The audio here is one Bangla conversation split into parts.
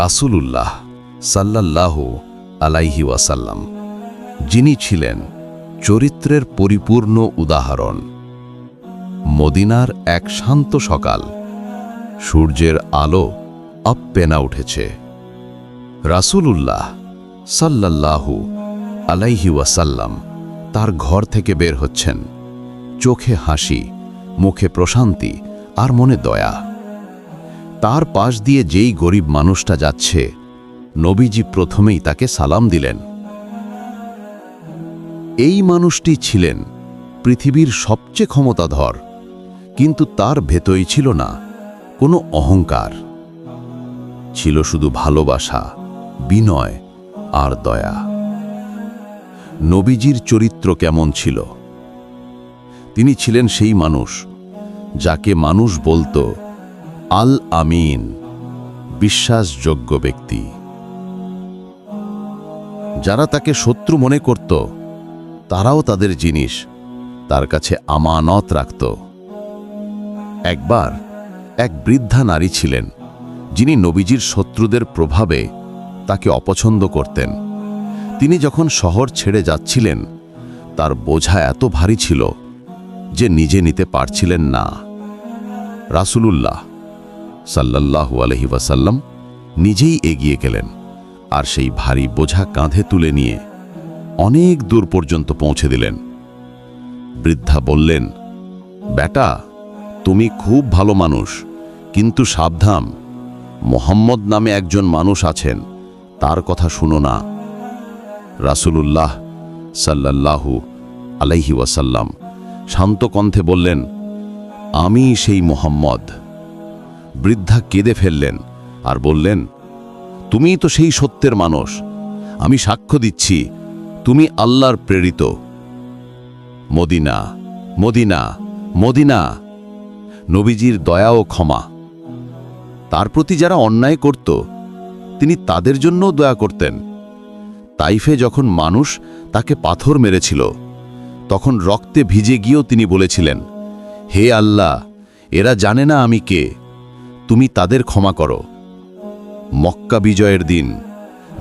রাসূলুল্লাহ সাল্লাল্লাহু আলাইহি ওয়াসাল্লাম, যিনি ছিলেন চরিত্রের পরিপূর্ণ উদাহরণ। মদিনার এক শান্ত সকাল, সূর্যের আলো আপ্পেনা উঠেছে। রাসূলুল্লাহ সাল্লাল্লাহু আলাইহি ওয়াসাল্লাম তার ঘর থেকে বের হচ্ছেন। চোখে হাসি, মুখে প্রশান্তি আর মনে দয়া। তার পাশ দিয়ে যেই গরিব মানুষটা যাচ্ছে, নবীজি প্রথমেই তাকে সালাম দিলেন। এই মানুষটি ছিলেন পৃথিবীর সবচেয়ে ক্ষমতাধর, কিন্তু তার ভেতই ছিল না কোনো অহংকার। ছিল শুধু ভালোবাসা, বিনয় আর দয়া। নবীজির চরিত্র কেমন ছিল? তিনি ছিলেন সেই মানুষ যাকে মানুষ বলতো আল আমিন বিশ্বাসযোগ্য ব্যক্তি। যারা তাকে শত্রু মনে করত, তারাও তাদের জিনিস তার কাছে আমানত রাখত। একবার এক বৃদ্ধা নারী ছিলেন, যিনি নবীজির শত্রুদের প্রভাবে তাকে অপছন্দ করতেন। তিনি যখন শহর ছেড়ে যাচ্ছিলেন, তার বোঝা এত ভারী ছিল যে নিজে নিতে পারছিলেন না। রাসূলুল্লাহ সাল্লাল্লাহু আলহি ওয়াসাল্লাম নিজেই এগিয়ে গেলেন আর সেই ভারী বোঝা কাঁধে তুলে নিয়ে অনেক দূর পর্যন্ত পৌঁছে দিলেন। বৃদ্ধা বললেন, বেটা, তুমি খুব ভালো মানুষ, কিন্তু সাবধান। মোহাম্মদ নামে একজন মানুষ আছেন, তার কথা শুনো না। রাসূলুল্লাহ সাল্লাল্লাহু আলাইহি ওয়াসাল্লাম শান্ত কণ্ঠে বললেন, আমি সেই মোহাম্মদ। বৃদ্ধা কেঁদে ফেললেন আর বললেন, তুমিই তো সেই সত্যের মানুষ। আমি সাক্ষ্য দিচ্ছি, তুমি আল্লাহর প্রেরিত। Medina Medina Medina. নবীজির দয়া ও ক্ষমা। তার প্রতি যারা অন্যায় করত, তিনি তাদের জন্যও দয়া করতেন। তাইফে যখন মানুষ তাকে পাথর মেরেছিল, তখন রক্তে ভিজে গিয়েও তিনি বলেছিলেন, হে আল্লাহ, এরা জানে না আমি কে। তুমি তাদের ক্ষমা করো। মক্কা বিজয়ের দিন,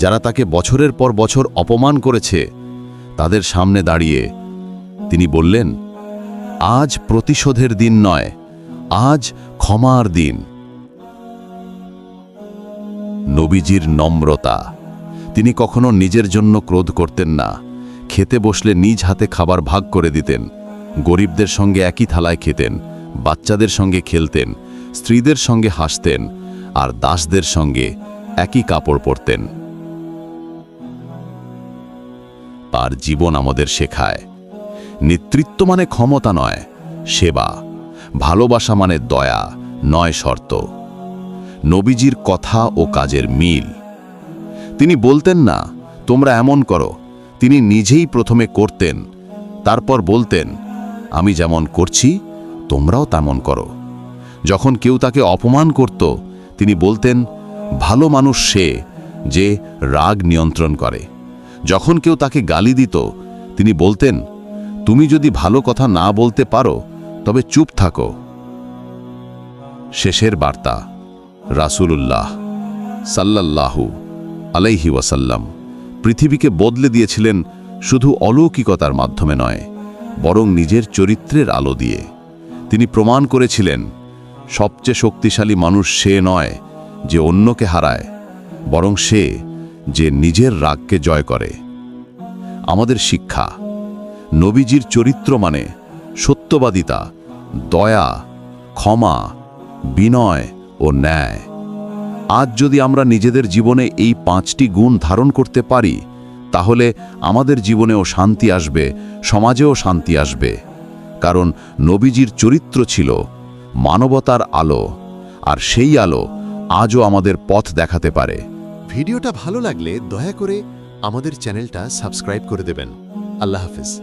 যারা তাকে বছরের পর বছর অপমান করেছে, তাদের সামনে দাঁড়িয়ে তিনি বললেন, আজ প্রতিশোধের দিন নয়, আজ ক্ষমার দিন। নবীজির নম্রতা, তিনি কখনো নিজের জন্য ক্রোধ করতেন না, খেতে বসলে নিজ হাতে খাবার ভাগ করে দিতেন, গরিবদের সঙ্গে একই থালায় খেতেন, বাচ্চাদের সঙ্গে খেলতেন স্ত্রীদের সঙ্গে হাসতেন আর দাসদের সঙ্গে একই কাপড় পরতেন। তার জীবন আমাদের শেখায়, নেতৃত্ব মানে ক্ষমতা নয়, সেবা। ভালোবাসা মানে দয়া, নয় শর্ত। নবীজির কথা ও কাজের মিল। তিনি বলতেন না, তোমরা এমন করো। তিনি নিজেই প্রথমে করতেন, তারপর বলতেন, আমি যেমন করছি, তোমরাও তেমন করো। যখন কেউ তাকে অপমান করত, তিনি বলতেন, ভালো মানুষ সে যে রাগ নিয়ন্ত্রণ করে। যখন কেউ তাকে গালি দিত, তিনি বলতেন, তুমি যদি ভালো কথা না বলতে পারো, তবে চুপ থাকো। শেষের বার্তা, রাসূলুল্লাহ সাল্লাল্লাহু আলাইহি ওয়াসাল্লাম পৃথিবীকে বদলে দিয়েছিলেন শুধু অলৌকিকতার মাধ্যমে নয়, বরং নিজের চরিত্রের আলো দিয়ে। তিনি প্রমাণ করেছিলেন সবচেয়ে শক্তিশালী মানুষ সে নয় যে অন্যকে হারায়, বরং সে যে নিজের রাগকে জয় করে। আমাদের শিক্ষা, নবীজির চরিত্র মানে সত্যবাদিতা, দয়া, ক্ষমা, বিনয় ও ন্যায়। আজ যদি আমরা নিজেদের জীবনে এই পাঁচটি গুণ ধারণ করতে পারি, তাহলে আমাদের জীবনেও শান্তি আসবে, সমাজেও শান্তি আসবে। কারণ নবীজির চরিত্র ছিল মানবতার আলো, আর সেই আলো আজও আমাদের পথ দেখাতে পারে। ভিডিওটা ভালো লাগলে দয়া করে আমাদের চ্যানেলটা সাবস্ক্রাইব করে দেবেন। আল্লাহ হাফিজ।